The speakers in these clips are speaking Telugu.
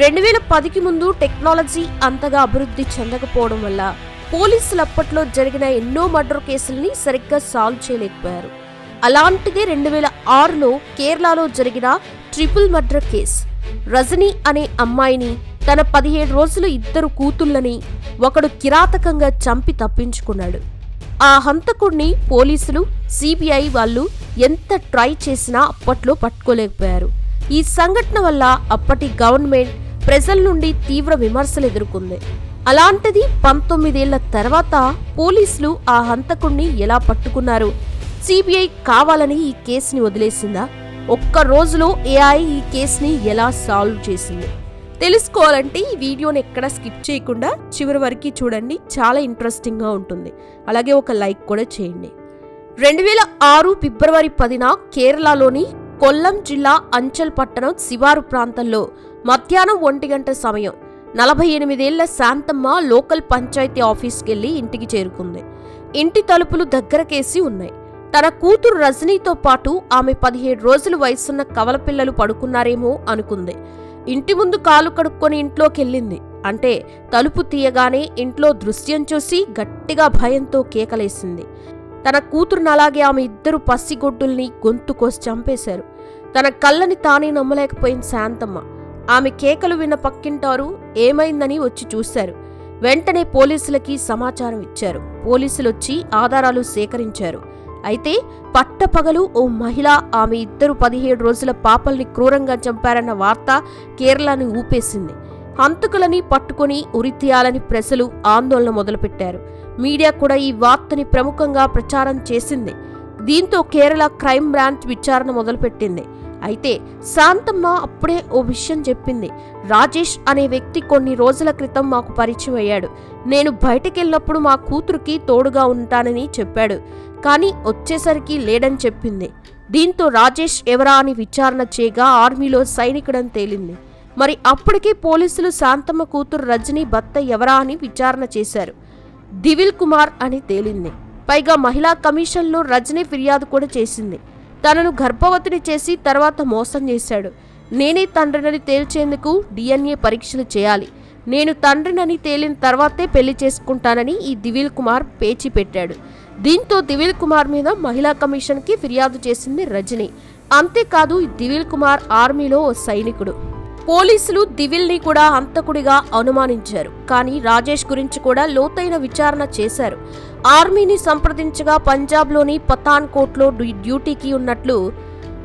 రెండు వేల పదికి ముందు టెక్నాలజీ అంతగా అభివృద్ధి చెందకపోవడం వల్ల పోలీసులు అప్పట్లో జరిగిన ఎన్నో మర్డర్ కేసుల్ని సరిగ్గా సాల్వ్ చేయలేకపోయారు. అలాంటిదే రెండు వేల ఆరులో కేరళలో జరిగిన ట్రిపుల్ మర్డర్ కేస్. రజనీ అనే అమ్మాయిని తన పదిహేడు రోజులు ఇద్దరు కూతుళ్ళని ఒకడు కిరాతకంగా చంపి తప్పించుకున్నాడు. ఆ హంతకుడిని పోలీసులు సిబిఐ వాళ్ళు ఎంత ట్రై చేసినా అప్పట్లో పట్టుకోలేకపోయారు. ఈ సంఘటన వల్ల అప్పటి గవర్నమెంట్ ప్రజల నుండి తీవ్ర విమర్శలు ఎదుర్కొంది. అలాంటిది పంతొమ్మిదేళ్ళ తర్వాత పోలీసులు ఆ హంతకుణ్ణి ఎలా పట్టుకున్నారు? సిబిఐ కావాలని ఈ కేసుని వదిలేసిందా? ఒక్క రోజులో ఏఐ ఈ కేసుని ఎలా సాల్వ్ చేసింది? తెలుసుకోవాలంటే ఈ వీడియోని ఎక్కడ స్కిప్ చేయకుండా చివరి వరకు చూడండి. చాలా ఇంట్రెస్టింగ్గా ఉంటుంది. అలాగే ఒక లైక్ కూడా చేయండి. రెండు వేల ఆరు ఫిబ్రవరి పదిన కేరళలోని కొల్లం జిల్లా అంచల్ పట్టణం శివారు ప్రాంతంలో మధ్యాహ్నం ఒంటి గంట సమయం. నలభై ఎనిమిదేళ్ళ శాంతమ్మ లోకల్ పంచాయతీ ఆఫీస్కెళ్ళి ఇంటికి చేరుకుంది. ఇంటి తలుపులు దగ్గరకేసి ఉన్నాయి. తన కూతురు రజనీతో పాటు ఆమె పదిహేడు రోజులు వయసున్న కవలపిల్లలు పడుకున్నారేమో అనుకుంది. ఇంటి ముందు కాలు కడుక్కొని ఇంట్లోకెళ్ళింది. అంటే తలుపు తీయగానే ఇంట్లో దృశ్యం చూసి గట్టిగా భయంతో కేకలేసింది. తన కూతురుని అలాగే ఆమె ఇద్దరు పసిగొడ్డుల్ని గొంతు కోసి చంపేశారు. తన కళ్ళని తానే నమ్మలేకపోయింది శాంతమ్మ. ఆమె కేకలు విన్న పక్కింటారు ఏమైందని వచ్చి చూశారు. వెంటనే పోలీసులకి సమాచారం ఇచ్చారు. పోలీసులు వచ్చి ఆధారాలు సేకరించారు. అయితే పట్టపగలు ఓ మహిళ ఆమె ఇద్దరు పదిహేడు రోజుల పాపల్ని క్రూరంగా చంపారన్న వార్త కేరళని ఊపేసింది. హంతకులని పట్టుకొని ఉరితీయాలని ప్రజలు ఆందోళన మొదలుపెట్టారు. మీడియా కూడా ఈ వార్తని ప్రముఖంగా ప్రచారం చేసింది. దీంతో కేరళ క్రైమ్ బ్రాంచ్ విచారణ మొదలుపెట్టింది. అయితే శాంతమ్మ అప్పుడే ఓ విషయం చెప్పింది. రాజేష్ అనే వ్యక్తి కొన్ని రోజుల క్రితం మాకు పరిచయం అయ్యాడు. నేను బయటకెళ్ళినప్పుడు మా కూతురుకి తోడుగా ఉంటానని చెప్పాడు. కానీ వచ్చేసరికి లేడని చెప్పింది. దీంతో రాజేష్ ఎవరా అని విచారణ చేయగా ఆర్మీలో సైనికుడని తేలింది. మరి అప్పటికే పోలీసులు శాంతమ్మ కూతురు రజనీ భర్త ఎవరా అని విచారణ చేశారు. దివిల్ కుమార్ అని తేలింది. పైగా మహిళా కమిషన్లో రజనీ ఫిర్యాదు కూడా చేసింది. తనను గర్భవతిని చేసి తర్వాత మోసం చేశాడు. నేనే తండ్రినని తేల్చేందుకు డిఎన్ఏ పరీక్షలు చేయాలి. నేను తండ్రినని తేలిన తర్వాతే పెళ్ళి చేసుకుంటానని ఈ దివిల్ కుమార్ పేచి పెట్టాడు. దీంతో దివిల్ కుమార్ మీద మహిళా కమిషన్కి ఫిర్యాదు చేసింది రజని. అంతేకాదు దివిల్ కుమార్ ఆర్మీలో ఓ సైనికుడు. పోలీసులు దివిల్ని కూడా హంతకుడిగా అనుమానించారు. కానీ రాజేష్ గురించి కూడా లోతైన విచారణ చేశారు. ఆర్మీని సంప్రదించగా పంజాబ్లోని పఠాన్కోట్లో డ్యూ- డ్యూటీకి ఉన్నట్లు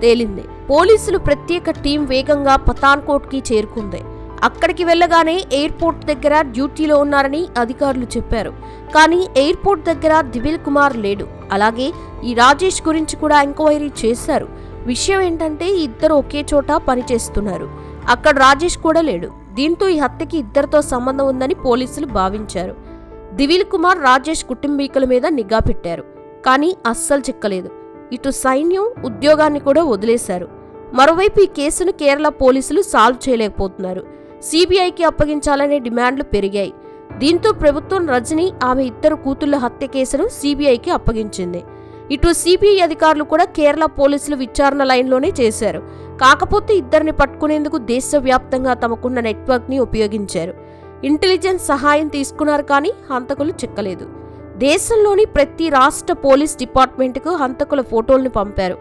తేలింది. పోలీసులు ప్రత్యేక టీం వేగంగా పఠాన్కోట్కి చేరుకుంది. అక్కడికి వెళ్ళగానే ఎయిర్పోర్ట్ దగ్గర డ్యూటీలో ఉన్నారని అధికారులు చెప్పారు. కానీ ఎయిర్పోర్ట్ దగ్గర దివిల్ కుమార్ లేడు. అలాగే ఈ రాజేష్ గురించి కూడా ఎంక్వైరీ చేశారు. విషయం ఏంటంటే ఇద్దరు ఒకే చోట పనిచేస్తున్నారు. అక్కడ రాజేష్ కూడా లేడు. దీంతో ఈ హత్యకి ఇద్దరితో సంబంధం ఉందని పోలీసులు భావించారు. దివిల్ కుమార్ రాజేష్ కుటుంబీకుల మీద నిఘా పెట్టారు. కానీ అస్సలు చిక్కలేదు. ఇటు సైన్యం ఉద్యోగాన్ని కూడా వదిలేశారు. మరోవైపు ఈ కేసును కేరళ పోలీసులు సాల్వ్ చేయలేకపోతున్నారు. సిబిఐకి అప్పగించాలనే డిమాండ్లు పెరిగాయి. దీంతో ప్రభుత్వం రజని ఆమె ఇద్దరు కూతుళ్ళ హత్య కేసును సిబిఐకి అప్పగించింది. ఇటు సిబిఐ అధికారులు కూడా కేరళ పోలీసులు విచారణ లైన్లోనే చేశారు. కాకపోతే ఇద్దరిని పట్టుకునేందుకు దేశవ్యాప్తంగా తమకున్న నెట్వర్క్ని ఉపయోగించారు. ఇంటెలిజెన్స్ సహాయం తీసుకున్నారు కానీ హంతకులు చిక్కలేదు. దేశంలోని ప్రతి రాష్ట్ర పోలీస్ డిపార్ట్మెంట్కు హంతకుల ఫోటోలను పంపారు.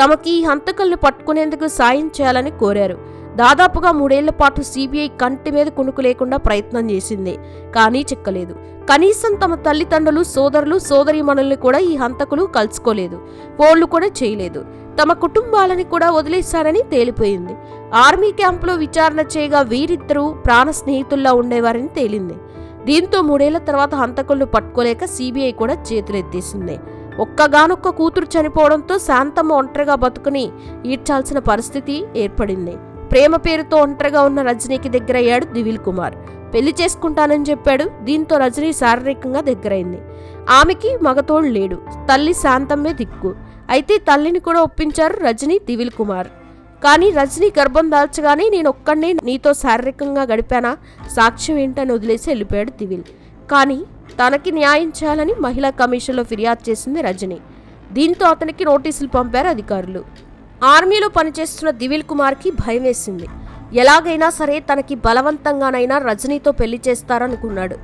తమకి ఈ హంతకులను పట్టుకునేందుకు సాయం చేయాలని కోరారు. దాదాపుగా మూడేళ్ళ పాటు సిబిఐ కంటి మీద కునుకు లేకుండా ప్రయత్నం చేసింది కానీ చిక్కలేదు. కనీసం తమ తల్లిదండ్రులు సోదరులు సోదరీమణుల్ని కూడా ఈ హంతకులు కలుసుకోలేదు. ఫోన్లు కూడా చేయలేదు. తమ కుటుంబాలని కూడా వదిలేశారని తేలిపోయింది. ఆర్మీ క్యాంపులో విచారణ చేయగా వీరిద్దరూ ప్రాణ స్నేహితుల్లా ఉండేవారని తేలింది. దీంతో మూడేళ్ళ తర్వాత హంతకులను పట్టుకోలేక సిబిఐ కూడా చేతులెత్తేసింది. ఒక్కగానొక్క కూతురు చనిపోవడంతో శాంతమ్మ ఒంటరిగా బతుకుని ఈడ్చాల్సిన పరిస్థితి ఏర్పడింది. ప్రేమ పేరుతో ఒంటరిగా ఉన్న రజనీకి దగ్గరయ్యాడు దివిల్ కుమార్. పెళ్ళి చేసుకుంటానని చెప్పాడు. దీంతో రజనీ శారీరకంగా దగ్గరైంది. ఆమెకి మగతోడు లేడు. తల్లి శాంతమ్మే దిక్కు. అయితే తల్లిని కూడా ఒప్పించారు రజనీ దివిల్ కుమార్. కానీ రజనీ గర్భం దాల్చగానే నేను ఒక్కడినే నీతో శారీరకంగా గడిపానా? సాక్ష్యం ఏంటని వదిలేసి వెళ్ళిపోయాడు దివిల్. కానీ తనకి న్యాయం చేయాలని మహిళా కమిషన్లో ఫిర్యాదు చేసింది రజని. దీంతో అతనికి నోటీసులు పంపారు అధికారులు. ఆర్మీలో పనిచేస్తున్న దివిల్ కుమార్కి భయం వేసింది. ఎలాగైనా సరే తనకి బలవంతంగానైనా రజనీతో పెళ్ళి చేస్తారనుకున్నాడు.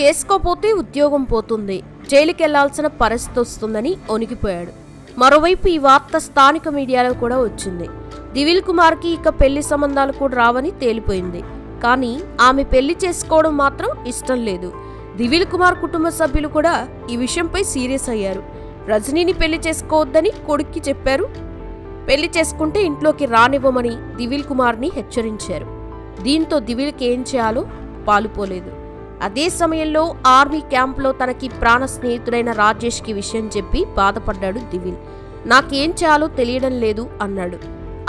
చేసుకోపోతే ఉద్యోగం పోతుంది. జైలుకెళ్ళాల్సిన పరిస్థితి వస్తుందని వణికిపోయాడు మరోవైపు ఈ వార్త స్థానిక మీడియాలో కూడా వచ్చింది. దివిల్ కుమార్కి ఇక పెళ్ళి సంబంధాలు కూడా రావని తేలిపోయింది. కానీ ఆమె పెళ్ళి చేసుకోవడం మాత్రం ఇష్టం లేదు. దివిల్ కుమార్ కుటుంబ సభ్యులు కూడా ఈ విషయంపై సీరియస్ అయ్యారు. రజనీని పెళ్ళి చేసుకోవద్దని కొడుక్కి చెప్పారు. పెళ్ళి చేసుకుంటే ఇంట్లోకి రానివ్వమని దివిల్ కుమార్ని హెచ్చరించారు. దీంతో దివిల్కి ఏం చేయాలో పాలుపోలేదు. అదే సమయంలో ఆర్మీ క్యాంప్లో తనకి ప్రాణ స్నేహితుడైన రాజేష్కి విషయం చెప్పి బాధపడ్డాడు దివిల్ నాకేం చేయాలో తెలియడం లేదు అన్నాడు.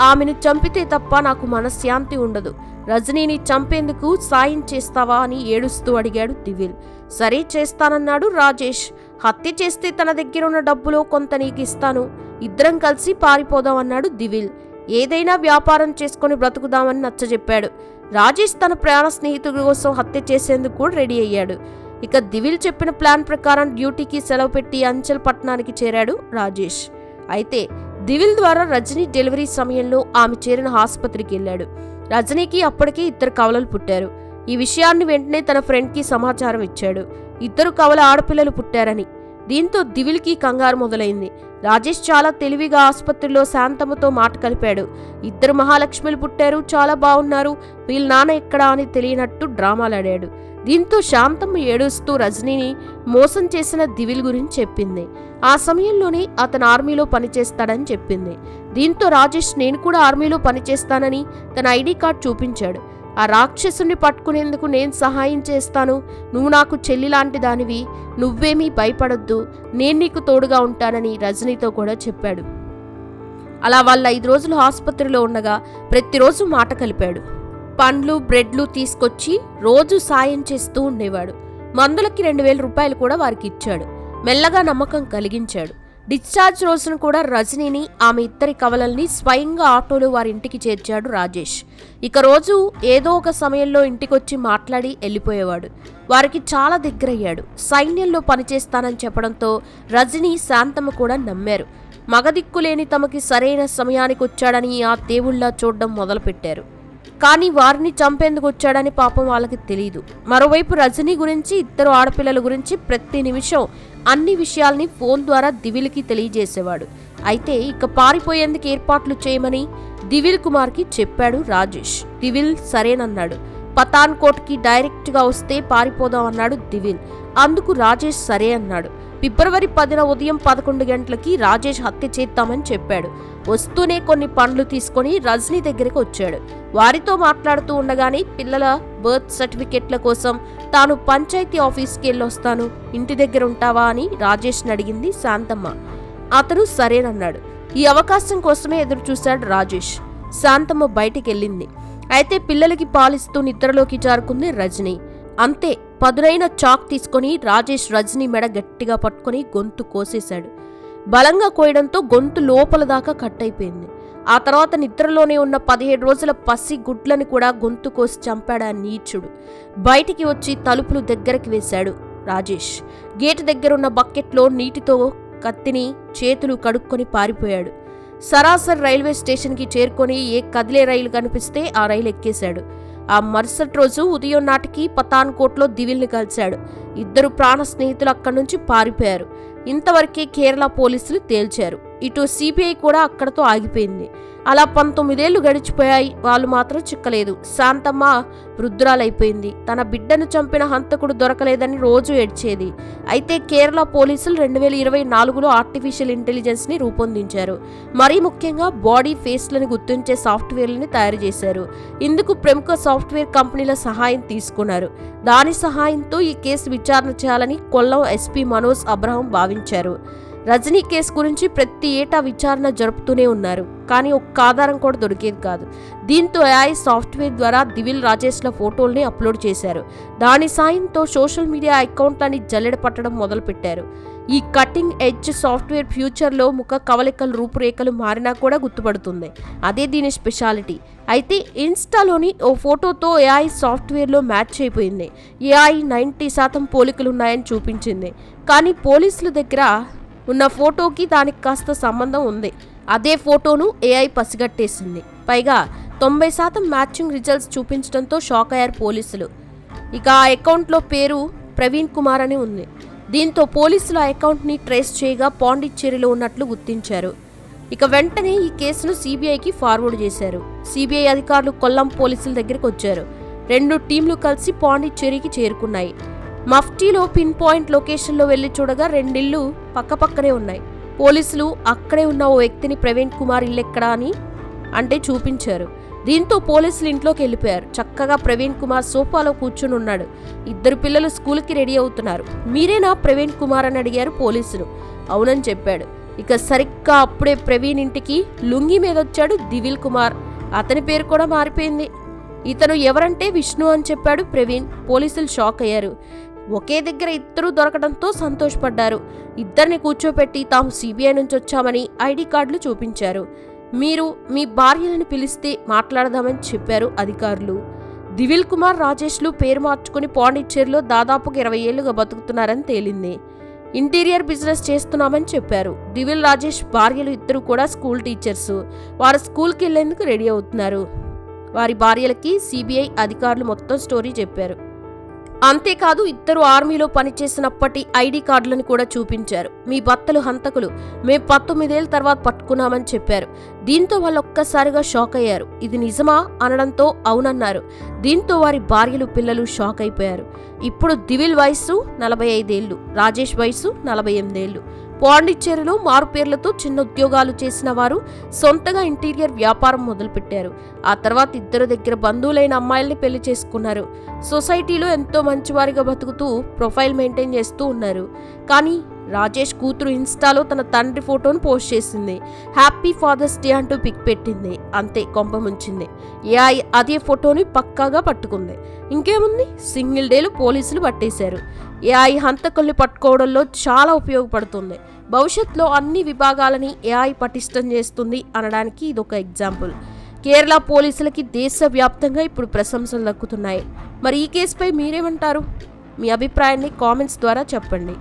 ఆమెను చంపితే తప్ప నాకు మనశ్శాంతి ఉండదు. రజనీని చంపేందుకు సాయం చేస్తావా అని ఏడుస్తూ అడిగాడు దివిల్ సరే చేస్తానన్నాడు రాజేష్. హత్య చేస్తే తన దగ్గర ఉన్న డబ్బులో కొంత నీకు ఇస్తాను. ఇద్దరం కలిసి పారిపోదాం అన్నాడు దివిల్ ఏదైనా వ్యాపారం చేసుకుని బ్రతుకుదామని నచ్చజెప్పాడు. రాజేష్ తన ప్రాణ స్నేహితుడి కోసం హత్య చేసేందుకు కూడా రెడీ అయ్యాడు. ఇక దివిల్ చెప్పిన ప్లాన్ ప్రకారం డ్యూటీకి సెలవు పెట్టి అంచల్ పట్టణానికి చేరాడు రాజేష్. అయితే దివిల్ ద్వారా రజనీ డెలివరీ సమయంలో ఆమె చేరిన ఆసుపత్రికి వెళ్ళాడు. రజనీకి అప్పటికే ఇద్దరు కవలలు పుట్టారు. ఈ విషయాన్ని వెంటనే తన ఫ్రెండ్కి సమాచారం ఇచ్చాడు. ఇద్దరు కవల ఆడపిల్లలు పుట్టారని. దీంతో దివిల్కి కంగారు మొదలైంది. రాజేష్ చాలా తెలివిగా ఆసుపత్రిలో శాంతమ్మతో మాట కలిపాడు. ఇద్దరు మహాలక్ష్మిలు పుట్టారు చాలా బాగున్నారు. వీళ్ళ నాన్న ఎక్కడా అని తెలియనట్టు డ్రామాలాడాడు. దీంతో శాంతమ్మ ఏడుస్తూ రజనీని మోసం చేసిన దివిల్ గురించి చెప్పింది. ఆ సమయంలోనే అతను ఆర్మీలో పనిచేస్తాడని చెప్పింది. దీంతో రాజేష్ నేను కూడా ఆర్మీలో పనిచేస్తానని తన ఐడి కార్డ్ చూపించాడు. ఆ రాక్షసుని పట్టుకునేందుకు నేను సహాయం చేస్తాను. నువ్వు నాకు చెల్లి లాంటి దానివి. నువ్వేమీ భయపడొద్దు. నేను నీకు తోడుగా ఉంటానని రజనీతో కూడా చెప్పాడు. అలా వాళ్ళ ఐదు రోజులు ఆసుపత్రిలో ఉండగా ప్రతిరోజు మాట కలిపాడు. పండ్లు బ్రెడ్లు తీసుకొచ్చి రోజు సాయం చేస్తూ ఉండేవాడు. మందులకి రెండు వేల రూపాయలు కూడా వారికి ఇచ్చాడు. మెల్లగా నమ్మకం కలిగించాడు. డిశ్చార్జ్ రోజున కూడా రజనీని ఆమె ఇద్దరి కవలల్ని స్వయంగా ఆటోలో వారి ఇంటికి చేర్చాడు రాజేష్. ఇక రోజు ఏదో ఒక సమయంలో ఇంటికొచ్చి మాట్లాడి వెళ్ళిపోయేవాడు వారికి చాలా దగ్గరయ్యాడు. సైన్యంలో పనిచేస్తానని చెప్పడంతో రజనీ శాంతమ్మ కూడా నమ్మారు. మగదిక్కులేని తమకి సరైన సమయానికి వచ్చాడని ఆ దేవుళ్ళ చూడడం మొదలుపెట్టారు. కానీ వారిని చంపేందుకు వచ్చాడని పాపం వాళ్ళకి తెలియదు మరోవైపు రజనీ గురించి ఇద్దరు ఆడపిల్లల గురించి ప్రతి నిమిషం అన్ని విషయాల్ని ఫోన్ ద్వారా దివిల్కి తెలియజేసేవాడు. అయితే ఇక పారిపోయేందుకు ఏర్పాట్లు చేయమని దివిల్ కుమార్కి చెప్పాడు రాజేష్. దివిల్ సరేనన్నాడు. పతాన్కోట్కి డైరెక్ట్గా వస్తే పారిపోదాం అన్నాడు దివిల్. అందుకు రాజేష్ సరే అన్నాడు. ఫిబ్రవరి పదిన ఉదయం పదకొండు గంటలకి రాజేష్ హత్య చేద్దామని చెప్పాడు. వస్తూనే కొన్ని పండ్లు తీసుకొని రజనీ దగ్గరికి వచ్చాడు. వారితో మాట్లాడుతూ ఉండగానే పిల్లల బర్త్ సర్టిఫికెట్ల కోసం తాను పంచాయతీ ఆఫీస్కి వెళ్ళొస్తాను. ఇంటి దగ్గర ఉంటావా అని రాజేష్ని అడిగింది శాంతమ్మ. అతను సరేనన్నాడు. ఈ అవకాశం కోసమే ఎదురు చూశాడు రాజేష్. శాంతమ్మ బయటికి వెళ్ళింది అయితే పిల్లలకి పాలిస్తూ నిద్రలోకి జారుకుంది రజనీ. అంతే పదునైన చాక్ తీసుకొని రాజేష్ రజనీ మెడ గట్టిగా పట్టుకొని గొంతు కోసేశాడు. బలంగా కోయడంతో గొంతు లోపల దాకా కట్ అయిపోయింది ఆ తర్వాత నిద్రలోనే ఉన్న పదిహేడు రోజుల పసి గుడ్లను కూడా గొంతు కోసి చంపాడా నీచుడు. బయటికి వచ్చి తలుపులు దగ్గరికి వేశాడు రాజేష్. గేటు దగ్గరున్న బకెట్లో నీటితో కత్తిని చేతులు కడుక్కొని పారిపోయాడు. సరాసరి రైల్వే స్టేషన్కి చేరుకొని ఏ కదిలే రైలు కనిపిస్తే ఆ రైలు ఎక్కేశాడు. ఆ మరుసటి రోజు ఉదయం నాటికి పతాన్కోట్లో దివిల్ని కలిశాడు. ఇద్దరు ప్రాణ స్నేహితులు అక్కడి నుంచి పారిపోయారు. ఇంతవరకే కేరళ పోలీసులు తేల్చారు. ఇటు సిబిఐ కూడా అక్కడతో ఆగిపోయింది. అలా పంతొమ్మిదేళ్ళు గడిచిపోయాయి. వాళ్ళు మాత్రం చిక్కలేదు. శాంతమ్మ వృద్ధురాలైపోయింది. తన బిడ్డను చంపిన హంతకుడు దొరకలేదని రోజు ఏడ్చేది. అయితే కేరళ పోలీసులు రెండు వేల ఇరవై నాలుగులో ఆర్టిఫిషియల్ ఇంటెలిజెన్స్ని రూపొందించారు. మరీ ముఖ్యంగా బాడీ ఫేస్లను గుర్తించే సాఫ్ట్వేర్లని తయారు చేశారు. ఇందుకు ప్రముఖ సాఫ్ట్వేర్ కంపెనీల సహాయం తీసుకున్నారు. దాని సహాయంతో ఈ కేసు విచారణ చేయాలని కొల్లం ఎస్పీ మనోజ్ అబ్రహం భావించారు. రజనీ కేసు గురించి ప్రతి ఏటా విచారణ జరుపుతూనే ఉన్నారు. కానీ ఒక్క ఆధారం కూడా దొరికేది కాదు. దీంతో ఏఐ సాఫ్ట్వేర్ ద్వారా దివిల్ రాజేష్ల ఫోటోల్ని అప్లోడ్ చేశారు. దాని సాయంతో సోషల్ మీడియా అకౌంట్లని జల్లెడ పట్టడం మొదలుపెట్టారు. ఈ కటింగ్ ఎడ్జ్ సాఫ్ట్వేర్ ఫ్యూచర్లో ముఖ కవలికలు రూపురేఖలు మారినా కూడా గుర్తుపడుతుంది. అదే దీని స్పెషాలిటీ. అయితే ఇన్స్టాలోని ఓ ఫోటోతో ఏఐ సాఫ్ట్వేర్లో మ్యాచ్ అయిపోయింది. ఏఐ నైంటీ శాతం పోలికలున్నాయని చూపించింది. కానీ పోలీసుల దగ్గర ఉన్న ఫోటోకి దానికి కాస్త సంబంధం ఉంది. అదే ఫోటోను ఏఐ పసిగట్టేసింది. పైగా తొంభై శాతం మ్యాచింగ్ రిజల్ట్స్ చూపించడంతో షాక్ అయ్యారు పోలీసులు. ఇక ఆ అకౌంట్లో పేరు ప్రవీణ్ కుమార్ అని ఉంది. దీంతో పోలీసులు ఆ అకౌంట్ని ట్రేస్ చేయగా పాండిచ్చేరిలో ఉన్నట్లు గుర్తించారు. ఇక వెంటనే ఈ కేసును సిబిఐకి ఫార్వర్డ్ చేశారు. సిబిఐ అధికారులు కొల్లం పోలీసుల దగ్గరికి వచ్చారు. రెండు టీంలు కలిసి పాండిచ్చేరికి చేరుకున్నాయి. మఫ్టీలో పిన్ పాయింట్ లొకేషన్లో వెళ్ళి చూడగా రెండిళ్ళు పక్కపక్కనే ఉన్నాయి. పోలీసులు అక్కడే ఉన్న ఓ వ్యక్తిని ప్రవీణ్ కుమార్ ఇల్లెక్కడా అని అంటే చూపించారు. దీంతో పోలీసులు ఇంట్లోకి వెళ్ళిపోయారు. చక్కగా ప్రవీణ్ కుమార్ సోఫాలో కూర్చుని ఉన్నాడు. ఇద్దరు పిల్లలు స్కూల్కి రెడీ అవుతున్నారు. మీరేనా ప్రవీణ్ కుమార్ అని అడిగారు పోలీసులు. అవునని చెప్పాడు. ఇక సరిగ్గా అప్పుడే ప్రవీణ్ ఇంటికి లుంగి మీద వచ్చాడు దివిల్ కుమార్. అతని పేరు కూడా మారిపోయింది. ఇతను ఎవరంటే విష్ణు అని చెప్పాడు ప్రవీణ్. పోలీసులు షాక్ అయ్యారు. ఒకే దగ్గర ఇద్దరు దొరకడంతో సంతోషపడ్డారు. ఇద్దరిని కూర్చోపెట్టి తాము సిబిఐ నుంచి వచ్చామని ఐడి కార్డులు చూపించారు. మీరు మీ భార్యలను పిలిస్తే మాట్లాడదామని చెప్పారు అధికారులు. దివిల్ కుమార్ రాజేష్లు పేరు మార్చుకుని పాండిచ్చేరిలో దాదాపుగా ఇరవై ఏళ్ళుగా బతుకుతున్నారని తేలింది. ఇంటీరియర్ బిజినెస్ చేస్తున్నామని చెప్పారు. దివిల్ రాజేష్ భార్యలు ఇద్దరు కూడా స్కూల్ టీచర్స్. వారు స్కూల్కి వెళ్ళేందుకు రెడీ అవుతున్నారు. వారి భార్యలకి సిబిఐ అధికారులు మొత్తం స్టోరీ చెప్పారు. అంతేకాదు ఇద్దరు ఆర్మీలో పనిచేసినప్పటి ఐడి కార్డులను కూడా చూపించారు. మీ భర్తలు హంతకులు. మేం పంతొమ్మిదేళ్ళ తర్వాత పట్టుకున్నామని చెప్పారు. దీంతో వాళ్ళు ఒక్కసారిగా షాక్ అయ్యారు. ఇది నిజమా? అనడంతో అవునన్నారు. దీంతో వారి భార్యలు పిల్లలు షాక్ అయిపోయారు. ఇప్పుడు దివిల్ వయస్సు నలభై ఐదేళ్ళు రాజేష్ వయసు నలభై ఎనిమిదేళ్ళు పాండిచ్చేరిలో మారుపేర్లతో చిన్న ఉద్యోగాలు చేసిన వారు సొంతగా ఇంటీరియర్ వ్యాపారం మొదలుపెట్టారు. ఆ తర్వాత ఇద్దరు దగ్గర బంధువులైన అమ్మాయిల్ని పెళ్ళి చేసుకున్నారు. సొసైటీలో ఎంతో మంచివారిగా బతుకుతూ ప్రొఫైల్ మెయింటైన్ చేస్తూ ఉన్నారు. కానీ రాజేష్ కూతురు ఇన్స్టాలో తన తండ్రి ఫోటోను పోస్ట్ చేసింది. హ్యాపీ ఫాదర్స్ డే అంటూ పిక్ పెట్టింది. అంతే కొంపముంచింది ఏఐ అదే ఫోటోని పక్కాగా పట్టుకుంది. ఇంకేముంది? సింగిల్ డేలు పోలీసులు పట్టేశారు. ఏఐ హంతకుల్ని పట్టుకోవడంలో చాలా ఉపయోగపడుతుంది. భవిష్యత్తులో అన్ని విభాగాలని ఏఐ పటిష్టం చేస్తుంది అనడానికి ఇదొక ఎగ్జాంపుల్. కేరళ పోలీసులకి దేశవ్యాప్తంగా ఇప్పుడు ప్రశంసలు దక్కుతున్నాయి. మరి ఈ కేసుపై మీరేమంటారు? మీ అభిప్రాయాన్ని కామెంట్స్ ద్వారా చెప్పండి.